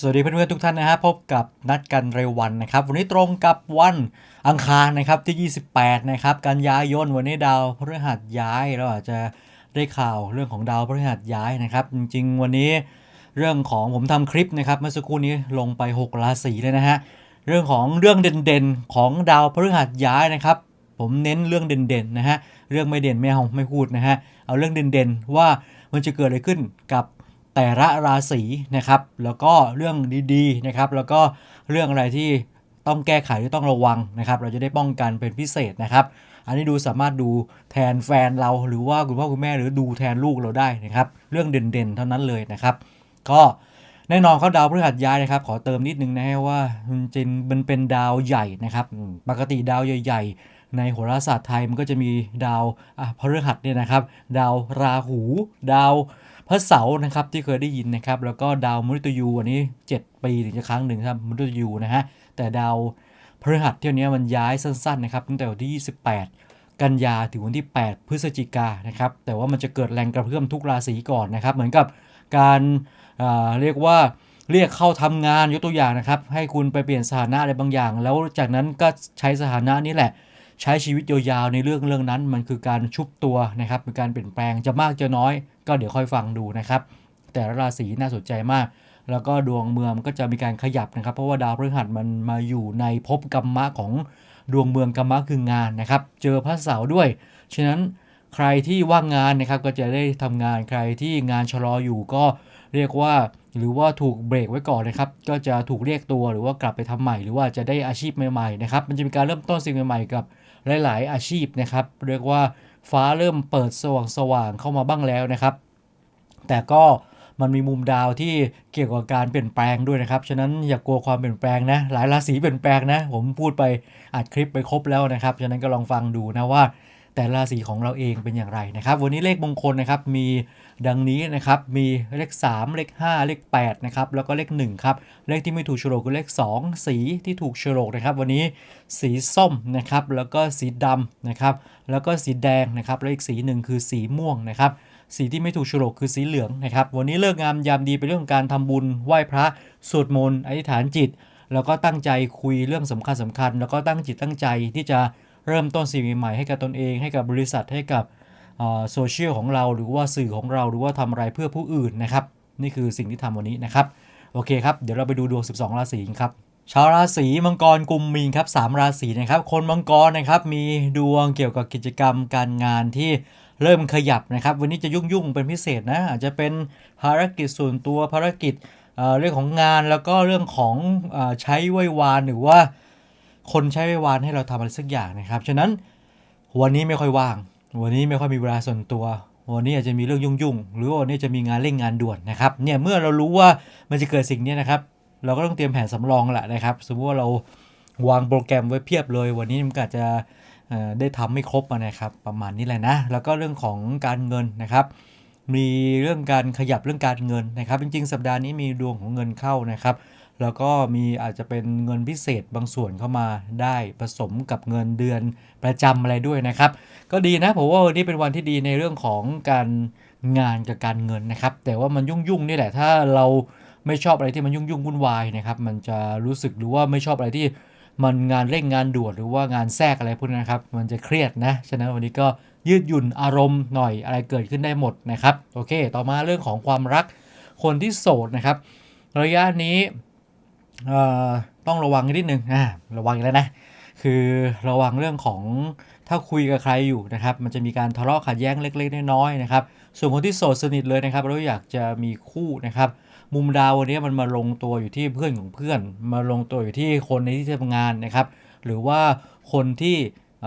สวัสดีเพื่อนๆทุกท่านนะฮะพบกับนัดกันเร็ววันนะครับ วันนี้ตรงกับวันอังคารนะครับที่ 28 นะครับกันยายนวันนี้ดาวพฤหัสย้ายเราอาจจะได้ข่าวเรื่องของดาวพฤหัสย้ายนะครับ จริงๆ วันนี้เรื่องของผมทำคลิปนะครับเมื่อสักครู่นี้ลงไป 6 ราศีเลยนะฮะเรื่องของเรื่องเด่นๆของดาวพฤหัสย้ายนะครับ ผมเน้นเรื่องเด่นๆนะฮะเรื่องไม่เด่นไม่เอาไม่พูดนะฮะเอาเรื่องเด่นๆว่ามันจะเกิดอะไรขึ้นกับ แต่ละราศีนะครับ แล้วก็เรื่องดีๆนะครับ แล้วก็เรื่องอะไรที่ต้องแก้ไขที่ต้องระวังนะครับ เราจะได้ป้องกันเป็นพิเศษนะครับ อันนี้ดูสามารถดูแทนแฟนเราหรือว่าคุณพ่อคุณแม่หรือดูแทนลูกเราได้นะครับ เรื่องเด่นๆ เท่านั้นเลยนะครับ ก็แน่นอนเขาดาวพฤหัสย้ายนะครับ ขอเติมนิดนึงนะฮะว่ามันจริงมันเป็นดาวใหญ่นะครับ ปกติดาวใหญ่ ๆ ในโหราศาสตร์ไทยมันก็จะมีดาวพฤหัสเนี่ยนะครับ ดาวราหู ดาว พระเสาร์นะครับที่เคยได้ยินนะครับ แล้วก็ดาวมฤตยูอันนี้ 7 ปีถึงจะครั้งหนึ่งครับมฤตยูนะฮะแต่ดาวพฤหัสเที่ยวนี้มันย้ายสั้นๆนะครับตั้งแต่วันที่ 28 กันยาถึงวันที่ 8 พฤศจิกานะครับแต่ว่ามันจะเกิดแรงกระเพื่อมทุกราศีก่อนนะครับ เหมือนกับการอ่าเรียกว่าเรียกเข้าทำงานยกตัวอย่างนะครับ ให้คุณไปเปลี่ยนสถานะอะไรบางอย่าง แล้วจากนั้นก็ใช้สถานะนี้แหละ ใช้ชีวิตยาวๆในเรื่องเรื่องนั้น มันคือการชุบตัวนะครับเป็นการเปลี่ยนแปลงจะมากจะน้อย ก็เดี๋ยวค่อยฟังดูนะครับ แต่ละราศีน่าสนใจมาก แล้วก็ดวงเมืองก็จะมีการขยับนะครับ เพราะว่าดาวพฤหัสมันมาอยู่ในภพกรรมะของดวงเมืองกรรมะคืองานนะครับ เจอพระเสาร์ด้วย ฉะนั้นใครที่ว่างงานนะครับก็จะได้ทำงานใครที่งานชะลออยู่ก็เรียกว่าหรือว่าถูกเบรกไว้ก่อนนะครับ ก็จะถูกเรียกตัวหรือว่ากลับไปทำใหม่ หรือว่าจะได้อาชีพใหม่ๆนะครับ มันจะมีการเริ่มต้นสิ่งใหม่ๆกับ หลาย ๆ อาชีพนะครับ เรียกว่าฟ้าเริ่มเปิดสว่างสว่างเข้ามาบ้างแล้วนะครับ แต่ก็มันมีมุมดาวที่เกี่ยวกับการเปลี่ยนแปลงด้วยนะครับ ฉะนั้นอย่ากกลัวความเปลี่ยนแปลงนะ หลายราศีเปลี่ยนแปลงนะ ผมพูดไปอัดคลิปไปครบแล้วนะครับ ฉะนั้นก็ลองฟังดูนะว่า แต่ราศีของเราเองเป็นอย่างไรนะครับ วันนี้เลขมงคลนะครับมีดังนี้นะครับมีเลข 3 เลข 5 เลข8นะครับแล้วก็เลข1ครับเลขที่ไม่ถูกโฉลกคือเลข 2 สีที่ถูกโฉลกนะครับ วันนี้สีส้มนะครับแล้วก็สีดำนะครับแล้วก็สีแดงนะครับแล้วอีกสีหนึ่งคือสีม่วงนะครับสีที่ไม่ถูกโฉลกคือสีเหลืองนะครับวันนี้เลิกงามยามดีเป็นเรื่องของการทำบุญไหว้พระสวดมนต์อธิษฐานจิต แล้วก็ตั้งใจคุยเรื่องสำคัญสำคัญ แล้วก็ตั้งจิตตั้งใจที่จะ เริ่มต้นสิ่งใหม่ให้กับตนเอง ให้กับบริษัทให้กับโซเชียลของเราหรือว่าสื่อของเราหรือว่าทำอะไรเพื่อผู้อื่นนะครับนี่คือสิ่งที่ทำวันนี้นะครับโอเคครับเดี๋ยวเราไปดูดวง 12 ราศีกันครับชาวราศีมังกรกุมมีนครับ3ราศีนะครับ คนมังกรนะครับมีดวงเกี่ยวกับกิจกรรมการงานที่เริ่มขยับนะครับ วันนี้จะยุ่งๆเป็นพิเศษนะอาจจะเป็นภารกิจส่วนตัวภารกิจเรื่องของงานแล้วก็เรื่องของอใช้ไหว้วานหรือว่า คนใช้ไหว้วานให้เราทำอะไรสักอย่างนะครับ ฉะนั้นวันนี้ไม่ค่อยว่าง วันนี้ไม่ค่อยมีเวลาส่วนตัว วันนี้อาจจะมีเรื่องยุ่งๆ หรือวันนี้จะมีงานเร่งงานด่วนนะครับ เนี่ยเมื่อเรารู้ว่ามันจะเกิดสิ่งนี้นะครับ เราก็ต้องเตรียมแผนสำรองแหละนะครับ สมมติว่าเราวางโปรแกรมไว้เพียบเลย วันนี้มันก็อาจจะได้ทำไม่ครบนะครับ ประมาณนี้แหละนะ แล้วก็เรื่องของการเงินนะครับ มีเรื่องการขยับเรื่องการเงินนะครับ จริงๆ สัปดาห์นี้มีดวงของเงินเข้านะครับ แล้วก็มีอาจจะเป็นเงินพิเศษบางส่วนเข้ามาได้ผสมกับเงินเดือนประจำอะไรด้วยนะครับ ก็ดีนะผมว่าวันนี้เป็นวันที่ดีในเรื่องของการงานกับการเงินนะครับ แต่ว่ามันยุ่งๆนี่แหละถ้าเราไม่ชอบอะไรที่มันยุ่งๆวุ่นวายนะครับ มันจะรู้สึกหรือว่าไม่ชอบอะไรที่มันงานเร่งงานด่วนหรือว่างานแทรกอะไรพวกนี้นครับ มันจะเครียดนะ ฉะนั้นวันนี้ก็ยืดหยุ่นอารมณ์หน่อยอะไรเกิดขึ้นได้หมดนะครับ โอเค ต่อมาเรื่องของความรักคนที่โสดนะครับ ระยะนี้ ต้องระวังนิดนึงอ่าระวังแล้วนะ คือระวังเรื่องของถ้าคุยกับใครอยู่นะครับ มันจะมีการทะเลาะขัดแย้งเล็กๆน้อยๆนะครับ ส่วนคนที่โสดสนิทเลยนะครับแล้วอยากจะมีคู่นะครับ มุมดาววันนี้มันมาลงตัวอยู่ที่เพื่อนของเพื่อน มาลงตัวอยู่ที่คนในที่ทำงานนะครับ หรือว่าคนที่เ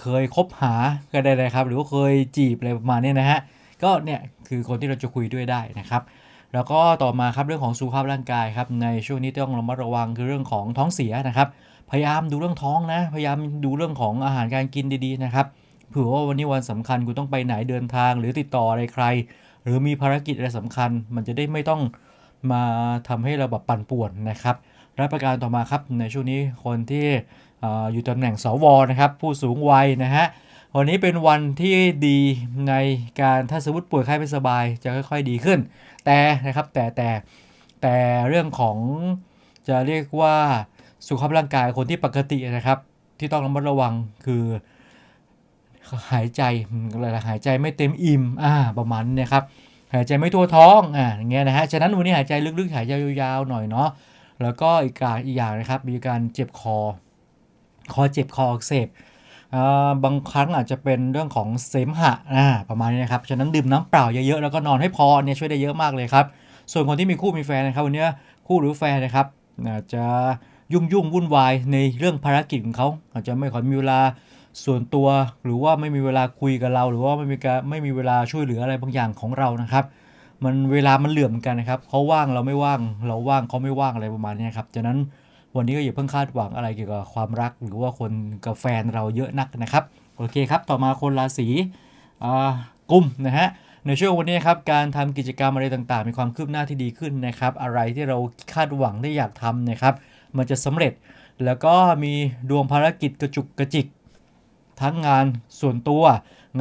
เคยคบหาก็ได้นะครับ หรือว่าเคยจีบอะไรประมาณนี้นะฮะ ก็เนี่ยคือคนที่เราจะคุยด้วยได้นะครับ แล้วก็ต่อมาครับเรื่องของสุขภาพร่างกายครับในช่วงนี้ต้องระมัดระวังคือเรื่องของท้องเสียนะครับ พยายามดูเรื่องท้องนะ พยายามดูเรื่องของอาหารการกินดีๆนะครับเผื่อว่าวันนี้วันสำคัญคุณต้องไปไหนเดินทาง หรือติดต่ออะไรใคร หรือมีภารกิจอะไรสำคัญ มันจะได้ไม่ต้องมาทำให้เราแบบปั่นป่วนนะครับและประการต่อมาครับในช่วงนี้คนที่อออยู่ตำแหน่งสวนะครับผู้สูงวัยนะฮะ วันนี้เป็นวันที่ดีในการถ้าสมมติป่วยไข้ไม่สบายจะค่อย ๆ ดีขึ้น แต่นะครับแต่แต่แต่เรื่องของจะเรียกว่าสุขภาพร่างกายคนที่ปกตินะครับ ที่ต้องระมัดระวังคือหายใจอะไรหายใจไม่เต็มอิ่มอ่าประมาณนี้นะครับหายใจไม่ทั่วท้องอ่าอย่างเงี้ยนะฮะฉะนั้นวันนี้หายใจลึกๆ หายใจยาวๆหน่อยเนาะแล้วก็อีกอย่างอีกอย่างนะครับ มีการเจ็บคอ คอเจ็บคออักเสบ บางครั้งอาจจะเป็นเรื่องของเสมหะอ่าประมาณนี้นะครับฉะนั้นดื่มน้ำเปล่าเยอะๆแล้วก็นอนให้พอเนี่ยช่วยได้เยอะมากเลยครับ ส่วนคนที่มีคู่มีแฟนนะครับวันนี้คู่หรือแฟนนะครับอาจจะยุ่งยุ่งวุ่นวายในเรื่องภารกิจของเขาอาจจะไม่ค่อยมีเวลาส่วนตัว หรือว่าไม่มีเวลาคุยกับเรา หรือว่าไม่มีการไม่มีเวลาช่วยเหลืออะไรบางอย่างของเรานะครับมันเวลามันเหลื่อมกันนะครับเขาว่างเราไม่ว่างเราว่างเขาไม่ว่างอะไรประมาณนี้ครับฉะนั้น วันนี้ก็อย่าเพิ่งคาดหวังอะไรเกี่ยวกับความรัก หรือว่าคนกับแฟนเราเยอะนักนะครับโอเคครับ ต่อมาคนราศีกุมนะฮะในช่วงวันนี้ครับการทำกิจกรรมอะไรต่างๆ มีความคืบหน้าที่ดีขึ้นนะครับอะไรที่เราคาดหวังได้อยากทำนะครับ มันจะสำเร็จแล้วก็มีดวงภารกิจกระจุกกระจิก ทั้งงานส่วนตัว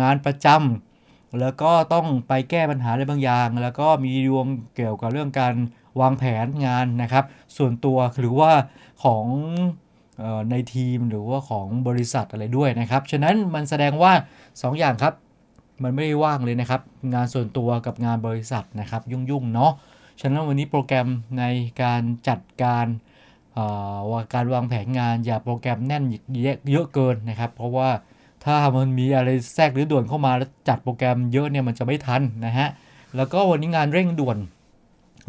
งานประจำแล้วก็ต้องไปแก้ปัญหาอะไรบางอย่าง แล้วก็มีดวงเกี่ยวกับเรื่องการ วางแผนงานนะครับ ส่วนตัวหรือว่าของในทีมหรือว่าของบริษัทอะไรด้วยนะครับ ฉะนั้นมันแสดงว่า2ออย่างครับ มันไม่ได้ว่างเลยนะครับ งานส่วนตัวกับงานบริษัทนะครับ ยุ่งๆเนาะ ฉะนั้นวันนี้โปรแกรมในการจัดการว่าการวางแผนงานอย่าโปรแกรมแน่นเยอะเกินนะครับ เพราะว่าถ้ามันมีอะไรแทรกหรือด่วนเข้ามาแล้วจัดโปรแกรมเยอะเนี่ยมันจะไม่ทันนะฮะ แล้วก็วันนี้งานเร่งด่วน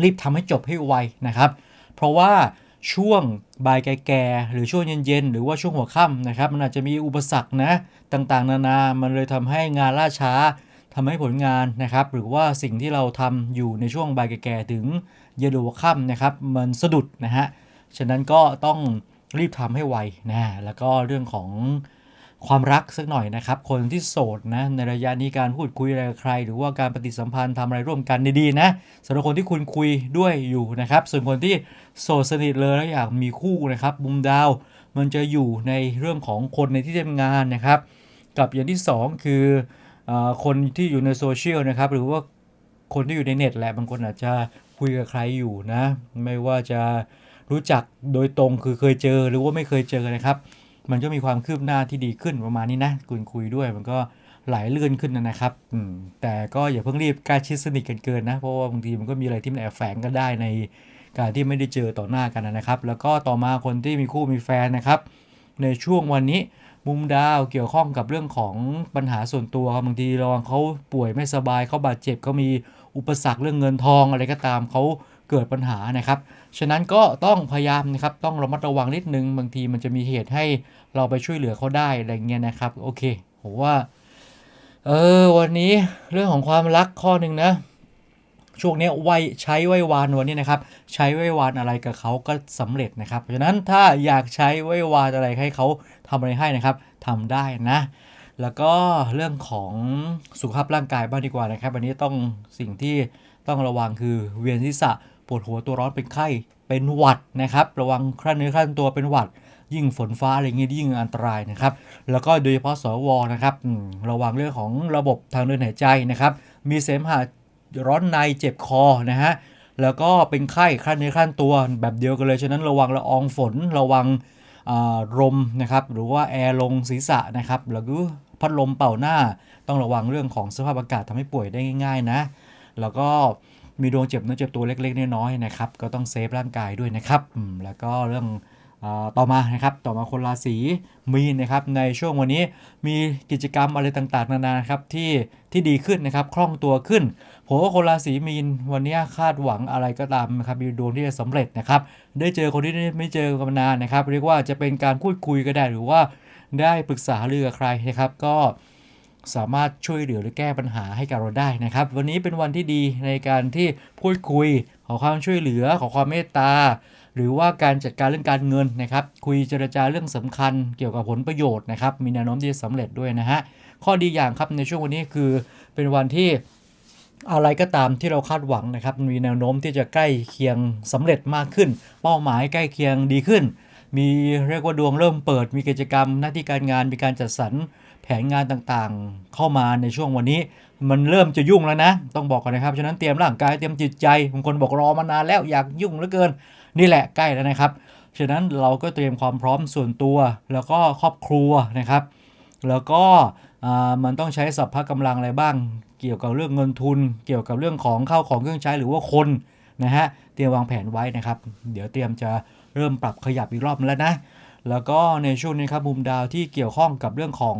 รีบทำให้จบให้ไวนะครับ เพราะว่าช่วงบ่ายแก่ๆหรือช่วงเย็นๆ หรือว่าช่วงหัวค่ำนะครับ มันอาจจะมีอุปสรรคนะต่างๆ นานา มันเลยทำให้งานล่าช้าทำให้ผลงานนะครับ หรือว่าสิ่งที่เราทำอยู่ในช่วงบ่ายแก่ๆถึงเย็นหรือหัวค่ำนะครับ มันสะดุดนะฮะ ฉะนั้นก็ต้องรีบทำให้ไวนะ แล้วก็เรื่องของ ความรักสักหน่อยนะครับ คนที่โสดนะในระยะนี้การพูดคุยอะไรกับใคร หรือว่าการปฏิสัมพันธ์ทำอะไรร่วมกันดีๆนะสำหรับคนที่คุณคุยด้วยอยู่นะครับ ส่วนคนที่โสดสนิทเลยแล้วอยากมีคู่นะครับมุมดาว มันจะอยู่ในเรื่องของคนในที่ทำงานนะครับ กับอย่างที่ 2 คืออคนที่อยู่ในโซเชียลนะครับ หรือว่าคนที่อยู่ในเน็ตแหละบางคนอาจจะคุยกับใครอยู่นะ ไม่ว่าจะรู้จักโดยตรงคือเคยเจอหรือว่าไม่เคยเจอนะครับ มันก็มีความคืบหน้าที่ดีขึ้นประมาณนี้นะคุณคุยด้วย มันก็ไหลเลื่อนขึ้นนะครับอืมแต่ก็อย่าเพิ่งรีบกล้าชิดสนิทกันเกินนะ เพราะว่าบางทีมันก็มีอะไรที่มันแอบแฝงกันได้ในการที่ไม่ได้เจอต่อหน้ากันนะครับ แล้วก็ต่อมาคนที่มีคู่มีแฟนนะครับ ในช่วงวันนี้มุมดาวเกี่ยวข้องกับเรื่องของปัญหาส่วนตัวบางทีระวังเขาป่วยไม่สบายเขาบาดเจ็บเขามีอุปสรรคเรื่องเงินทองอะไรก็ตามเขา เกิดปัญหานะครับ ฉะนั้นก็ต้องพยายามนะครับ ต้องระมัดระวังนิดนึง บางทีมันจะมีเหตุให้เราไปช่วยเหลือเขาได้อะไรเงี้ยนะครับ โอเคผมว่า เออ วันนี้เรื่องของความรักข้อหนึ่งนะ ช่วงนี้ไวใช้ไว้วานวันนี้นะครับ ใช้ไว้วานอะไรกับเขาก็สำเร็จนะครับเพราะฉะนั้นถ้าอยากใช้ไว้วานอะไรให้เขาทำอะไรให้นะครับทำได้นะ แล้วก็เรื่องของสุขภาพร่างกายบ้างดีกว่านะครับวันนี้ต้องสิ่งที่ต้องระวังคือเวียนศีรษะปวดหัวตัวร้อนเป็นไข้เป็นหวัดนะครับ ระวังครั่นเนื้อครั่นตัวเป็นหวัด ยิ่งฝนฟ้าอะไรเงี้ยยิ่งอันตรายนะครับ แล้วก็โดยเฉพาะสวนะครับระวังเรื่องของระบบทางเดินหายใจนะครับ มีเสมหะร้อนในเจ็บคอนะฮะแล้วก็เป็นไข้ครั่นเนื้อครั่นตัวแบบเดียวกันเลยฉะนั้นระวังละอองฝนระวัง ลมนะครับหรือว่าแอร์ลงศีรษะนะครับแล้วก็พัดลมเป่าหน้า ต้องระวังเรื่องของสภาพอากาศทำให้ป่วยได้ง่าย ๆนะ แล้วก็มีดวงเจ็บเนื้อเจ็บตัวเล็กๆน้อยๆนะครับก็ต้องเซฟร่างกายด้วยนะครับแล้วก็เรื่อง ต่อมานะครับต่อมาคนราศีมีนนะครับในช่วงวันนี้มีกิจกรรมอะไรต่างๆ นานาครับที่ที่ดีขึ้นนะครับคล่องตัวขึ้นผมว่าคนราศีมีนวันนี้คาดหวังอะไรก็ตามนะครับมีดวงที่จะสำเร็จนะครับได้เจอคนที่ไม่เจอกันนานนะครับ เรียกว่าจะเป็นการพูดคุยก็ได้หรือว่าได้ปรึกษาเรือใครนะครับก็สามารถช่วยเหลือหรือแก้ปัญหาให้กับเราได้นะครับ วันนี้เป็นวันที่ดีในการที่พูดคุยขอความช่วยเหลือขอความเมตตา หรือว่าการจัดการเรื่องการเงินนะครับคุยเจรจาเรื่องสำคัญเกี่ยวกับผลประโยชน์นะครับมีแนวโน้มที่จะสำเร็จด้วยนะฮะข้อดีอย่างครับในช่วงวันนี้คือเป็นวันที่อะไรก็ตามที่เราคาดหวังนะครับมีแนวโน้มที่จะใกล้เคียงสำเร็จมากขึ้น เป้าหมายใกล้เคียงดีขึ้น มีเรียกว่าดวงเริ่มเปิด มีกิจกรรม หน้าที่การงานมีการจัดสรรแผนงานต่างๆ เข้ามาในช่วงวันนี้ มันเริ่มจะยุ่งแล้วนะ ต้องบอกก่อนนะครับฉะนั้นเตรียมร่างกายเตรียมจิตใจบางคนบอกรอมานานแล้วอยากยุ่งเหลือเกิน นี่แหละใกล้แล้วนะครับ ฉะนั้นเราก็เตรียมความพร้อมส่วนตัว แล้วก็ครอบครัวนะครับ แล้วก็มันต้องใช้สัพพะกำลังอะไรบ้าง เกี่ยวกับเรื่องเงินทุน เกี่ยวกับเรื่องของเข้าของเครื่องใช้หรือว่าคนนะฮะเตรียมวางแผนไว้นะครับ เดี๋ยวเตรียมจะเริ่มปรับขยับอีกรอบแล้วนะ แล้วก็ในช่วงนี้ครับมุมดาวที่เกี่ยวข้องกับเรื่องของ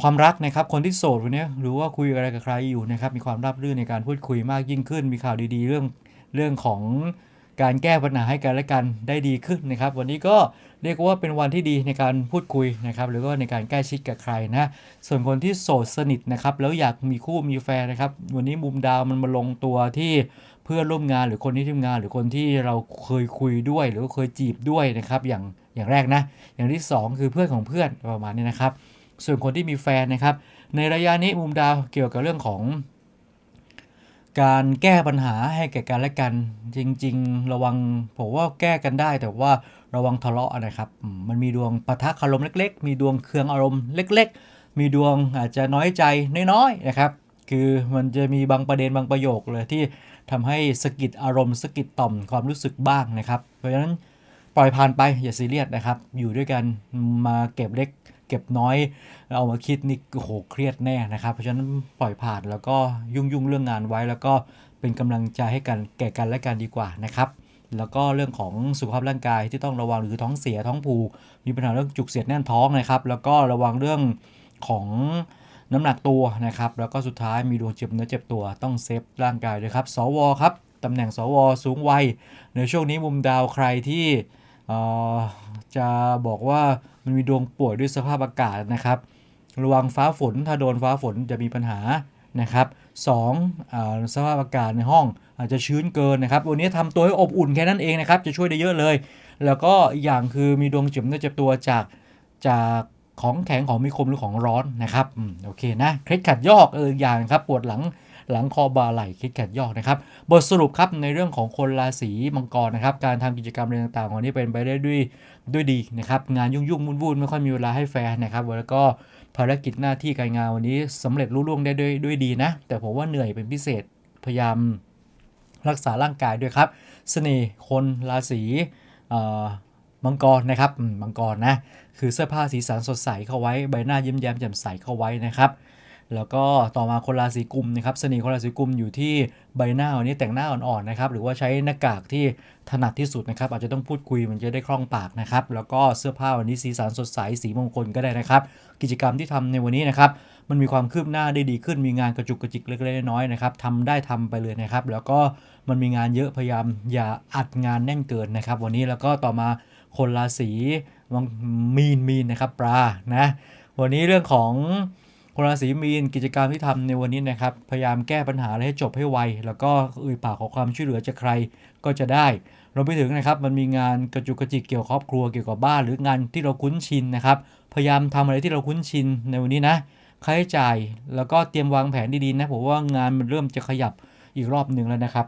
ความรักนะครับ คนที่โสดวันนี้หรือว่าคุยอะไรกับใครอยู่นะครับ มีความราบรื่นในการพูดคุยมากยิ่งขึ้น มีข่าวดีๆ เรื่องเรื่องของ การแก้ปัญหาให้กันและกันได้ดีขึ้นนะครับ วันนี้ก็เรียกว่าเป็นวันที่ดีในการพูดคุยนะครับ หรือว่าในการใกล้ชิดกับใครนะ ส่วนคนที่โสดสนิทนะครับ แล้วอยากมีคู่มีแฟนนะครับ วันนี้มุมดาวมันมาลงตัวที่เพื่อนร่วมงานหรือคนที่ทำงาน หรือคนที่เราเคยคุยด้วย หรือเคยจีบด้วยนะครับ อย่างอย่างแรกนะ อย่างที่สองคือเพื่อนของเพื่อนประมาณนี้นะครับ ส่วนคนที่มีแฟนนะครับ ในระยะนี้มุมดาวเกี่ยวกับเรื่องของ การแก้ปัญหาให้แก่กันและกัน จริง ๆ ระวังผมว่าแก้กันได้ แต่ว่าระวังทะเลาะนะครับ มันมีดวงปะทะคารมเล็ก ๆ มีดวงเคืองอารมณ์เล็ก ๆ มีดวงอาจจะน้อยใจน้อยๆนะครับ คือมันจะมีบางประเด็นบางประโยคเลยที่ทำให้สะกิดอารมณ์สะกิดต่อมความรู้สึกบ้างนะครับ เพราะฉะนั้นปล่อยผ่านไปอย่าซีเรียสนะครับ อยู่ด้วยกันมาเก็บเล็ก เก็บน้อย เอามาคิดนี่โหเครียดแน่นะครับ เพราะฉะนั้นปล่อยผ่านแล้วก็ยุ่งยุ่งเรื่องงานไว้ แล้วก็เป็นกำลังใจให้กันแก่กันและกันดีกว่านะครับแล้วก็เรื่องของสุขภาพร่างกายที่ต้องระวังหรือท้องเสียท้องผูก มีปัญหาเรื่องจุกเสียดแน่นท้องนะครับ แล้วก็ระวังเรื่องของน้ำหนักตัวนะครับ แล้วก็สุดท้ายมีดวงเจ็บเนื้อเจ็บตัวต้องเซฟร่างกายด้วยครับ สวครับตำแหน่งสวสูงวัย ในช่วงนี้มุมดาวใครที่จะบอกว่า มันมีดวงป่วยด้วยสภาพอากาศนะครับ ระวังฟ้าฝนถ้าโดนฟ้าฝนจะมีปัญหานะครับสองอาสภาพอากาศในห้องอาจจะชื้นเกินนะครับ วันนี้ทำตัวให้อบอุ่นแค่นั้นเองนะครับ จะช่วยได้เยอะเลย แล้วก็อีกอย่างคือมีดวงจ็บเนื้อเจ็บตัวจากจากของแข็งของมีคมหรือของร้อนนะครับอโอเคนะ เคล็ดขัดยอกเอออย่างครับ ปวดหลัง หลังคอบาไหล่เคล็ดขัดยอกนะครับบทสรุปครับในเรื่องของคนราศีมังกรนะครับการทำกิจกรรมอะไรต่างๆวันนี้เป็นไปได้ด้วยด้วยดีนะครับงานยุ่งๆวุ่นๆไม่ค่อยมีเวลาให้แฟนนะครับแล้วก็ภารกิจหน้าที่การงานวันนี้สำเร็จรุ่ล่วงได้ด้วยด้วยดีนะ แต่ผมว่าเหนื่อยเป็นพิเศษพยายามรักษาร่างกายด้วยครับ เสน่ห์คนราศีมังกรนะครับมังกรนะ คือเสื้อผ้าสีสันสดใสเข้าไว้ ใบหน้ายิ้มแย้มแจ่มใสเข้าไว้นะครับ แล้วก็ต่อมาคนราศีกุมนะครับเสน่ห์คนราศีกุมอยู่ที่ใบหน้าวันนี้แต่งหน้าอ่อนๆนะครับหรือว่าใช้หน้ากากที่ถนัดที่สุดนะครับอาจจะต้องพูดคุยมันจะได้คล่องปากนะครับแล้วก็เสื้อผ้าวันนี้สีสันสดใสสีมงคลก็ได้นะครับ กิจกรรมที่ทำในวันนี้นะครับมันมีความคืบหน้าได้ดีขึ้นมีงานกระจุกกระจิกเล็กๆน้อยๆนะครับทำได้ทำไปเลยนะครับ แล้วก็มันมีงานเยอะพยายามอย่าอัดงานแน่นเกินนะครับ วันนี้แล้วก็ต่อมาคนราศีมีนมีนนะครับปลานะวันนี้เรื่องของ คนราศีมีนกิจกรรมที่ทำในวันนี้นะครับ พยายามแก้ปัญหาอะไรให้จบให้ไว แล้วก็เอ่ยปากขอความช่วยเหลือจากใครก็จะได้รวมไปถึงนะครับ มันมีงานกระจุกกระจิกเกี่ยวกับครอบครัวเกี่ยวกับบ้านหรืองานที่เราคุ้นชินนะครับ พยายามทำอะไรที่เราคุ้นชินในวันนี้นะค่าใช้จ่ายแล้วก็เตรียมวางแผนดีๆนะผมว่างานมันเริ่มจะขยับอีกรอบหนึ่งแล้วนะครับ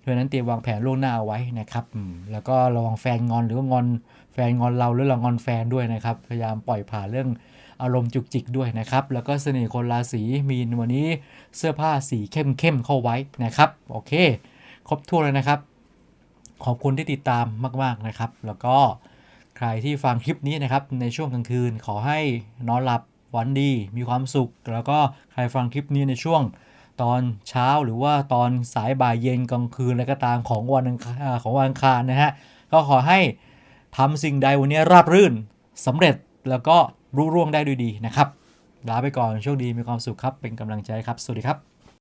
เพราะนั้นเตรียมวางแผนล่วงหน้าเอาไว้นะครับแล้วก็ระวังแฟนงอนหรือว่างอนแฟนงอนเราหรือเรางอนแฟนด้วยนะครับ พยายามปล่อยผ่านเรื่อง อารมณ์จุกจิกด้วยนะครับ แล้วก็เสน่ห์คนราศีมีนวันนี้เสื้อผ้าสีเข้มๆเข้าไว้นะครับ โอเค ครบถ้วนเลยนะครับ ขอบคุณที่ติดตามมากๆนะครับ แล้วก็ใครที่ฟังคลิปนี้นะครับในช่วงกลางคืนขอให้นอนหลับวันดีมีความสุข แล้วก็ใครฟังคลิปนี้ในช่วงตอนเช้าหรือว่าตอนสายบ่ายเย็นกลางคืนอะไรก็ตามของวันของวันอังคารนะฮะก็ขอให้ทำสิ่งใดวันนี้ราบรื่นสำเร็จแล้วก็ รุ่ร่วงได้ด้วยดีนะครับลาไปก่อนโชคดีมีความสุขครับเป็นกำลังใจครับ สวัสดีครับ